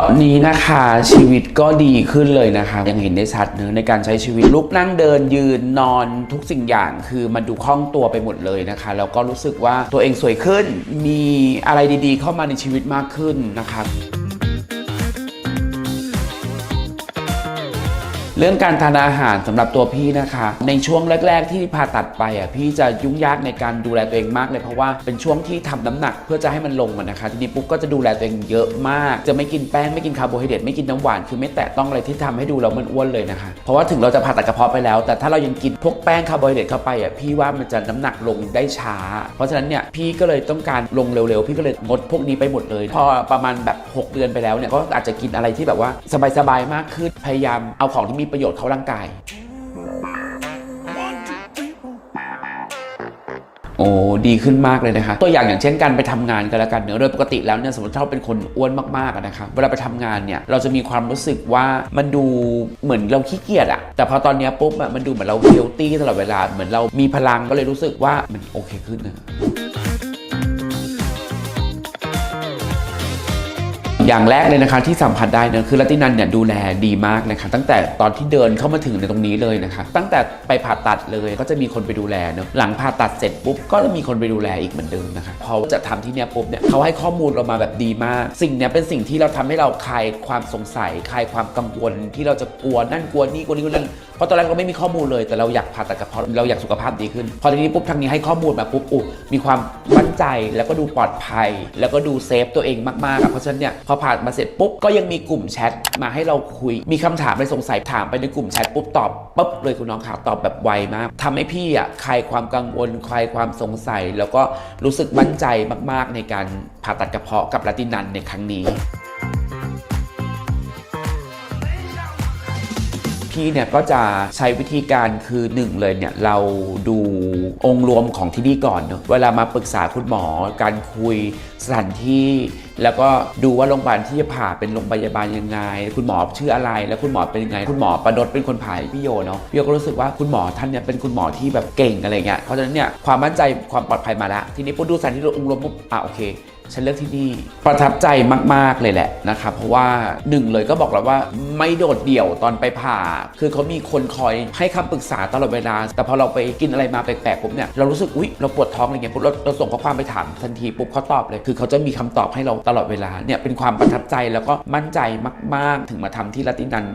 ตอนนี้นะคะชีวิตก็ดีขึ้นเลยนะคะ ยังเห็นได้ชัดเนื้อในการใช้ชีวิตลุกนั่งเดินยืนนอนทุกสิ่งอย่างคือมันดูคล่องตัวไปหมดเลยนะคะแล้วก็รู้สึกว่าตัวเองสวยขึ้น มีอะไรดีๆ เข้ามาในชีวิตมากขึ้นนะคะ เรื่องการทานอาหารสำหรับตัวพี่นะคะ ในช่วงแรก ๆ ที่ผ่าตัดไปอะพี่จะยุ่งยากในการดูแลตัวเองมากเลยเพราะว่าเป็นช่วงที่ทำน้ำหนักเพื่อจะให้มันลงอะนะคะทีนี้ปุ๊บก็จะดูแลตัวเองเยอะมาก จะไม่กินแป้งไม่กินคาร์โบไฮเดรตไม่กินน้ำหวานคือไม่แตะต้องอะไรที่ทำให้ดูเรามันอ้วนเลยนะคะเพราะว่าถึงเราจะผ่าตัดกระเพาะไปแล้ว แต่ถ้าเรายังกินพวกแป้งคาร์โบไฮเดรตเข้าไปอะพี่ว่ามันจะน้ำหนักลงได้ช้า เพราะฉะนั้นเนี่ยพี่ก็เลยต้องการลงเร็วๆพี่ก็เลยงดพวกนี้ไปหมดเลย พอประมาณแบบ 6 เดือนไปแล้วเนี่ยก็อาจจะกินอะไรที่แบบว่าสบายๆมากขึ้นพยายามเอาของที่มีประโยชน์เขาร่างกาย โอ้ดีขึ้นมากเลยนะคะ ตัวอย่างอย่างเช่นการไปทำงานกันแล้วกันเนอะโดยปกติแล้วเนี่ยสมมติถ้าเราเป็นคนอ้วนมากๆนะคะเวลาไปทำงานเนี่ยเราจะมีความรู้สึกว่ามันดูเหมือนเราขี้เกียจอะแต่พอตอนนี้ปุ๊บอะมันดูเหมือนเราเฮลตี้ตลอดเวลาเหมือนเรามีพลังก็เลยรู้สึกว่ามันโอเคขึ้นนะ อย่างแรกเลยนะคะที่สัมผัสได้เนะคือลัตินันเนี่ยดูแลดีมากนะคะ ตั้งแต่ตอนที่เดินเข้ามาถึงในตรงนี้เลยนะคะ ตั้งแต่ไปผ่าตัดเลยก็จะมีคนไปดูแลเนอะหลังผ่าตัดเสร็จปุ๊บก็จะมีคนไปดูแลอีกเหมือนเดิมนะคะพอจะทำที่เนี่ยปุ๊บเนี่ยเขาให้ข้อมูลเรามาแบบดีมาก สิ่งเนี้ยเป็นสิ่งที่เราทำให้เราคลายความสงสัยคลายความกังวลที่เราจะกลัวนั่นกลัวนี่กลัวนี่กลัวนั่นเพราะตอนแรกเราไม่มีข้อมูลเลย แต่เราอยากผ่าตัดกระเพาะเราอยากสุขภาพดีขึ้น พอทีนี้ปุ๊บทางนี้ให้ข้อมูลมาปุ๊บอุ๊มีความมั่นใจแล้วก็ดูปลอดภัย แล้วก็ดูเซฟตัวเองมากๆเพราะฉะนั้นเนี่ยพอผ่านมาเสร็จปุ๊บก็ยังมีกลุ่มแชทมาให้เราคุย มีคำถามอะไรสงสัยถามไปในกลุ่มแชทปุ๊บตอบปุ๊บเลยคุณน้องข่าตอบแบบไวมากทำให้พี่อะคลายความกังวลคลายความสงสัย แล้วก็รู้สึกมั่นใจมากๆในการผ่าตัดกระเพาะกับลาตินันในครั้งนี้ พี่เนี่ยก็จะใช้วิธีการคือหนึ่งเลยเนี่ยเราดูองค์รวมของที่นี่ก่อนเนอะเวลามาปรึกษาคุณหมอ การคุยสถานที่ แล้วก็ดูว่าโรงพยาบาลที่จะผ่าเป็นโรงพยาบาลยังไง คุณหมอชื่ออะไร แล้วคุณหมอเป็นยังไง คุณหมอประดดเป็นคนผ่าพี่โยเนาะพี่โยก็รู้สึกว่าคุณหมอท่านเนี่ยเป็นคุณหมอที่แบบเก่งอะไรเงี้ยเพราะฉะนั้นเนี่ยความมั่นใจความปลอดภัยมาแล้วทีนี้ปุ๊บดูสถานที่องค์รวมปุ๊บอะโอเค ฉันเลือกที่นี่ประทับใจมาก ๆ เลยแหละนะครับเพราะว่าหนึ่งเลยก็บอกแล้วว่าไม่โดดเดี่ยวตอนไปผ่า คือเขามีคนคอยให้คำปรึกษาตลอดเวลา แต่พอเราไปกินอะไรมาแปลกๆปุ๊บเนี่ยเรารู้สึกอุ๊ยเราปวดท้องอะไรเงี้ยปุ๊บเราเราส่งข้อความไปถามทันทีปุ๊บเขาตอบเลย คือเขาจะมีคำตอบให้เราตลอดเวลาเนี่ยเป็นความประทับใจแล้วก็มั่นใจมาก ๆ ถึงมาทำที่ลาตินัน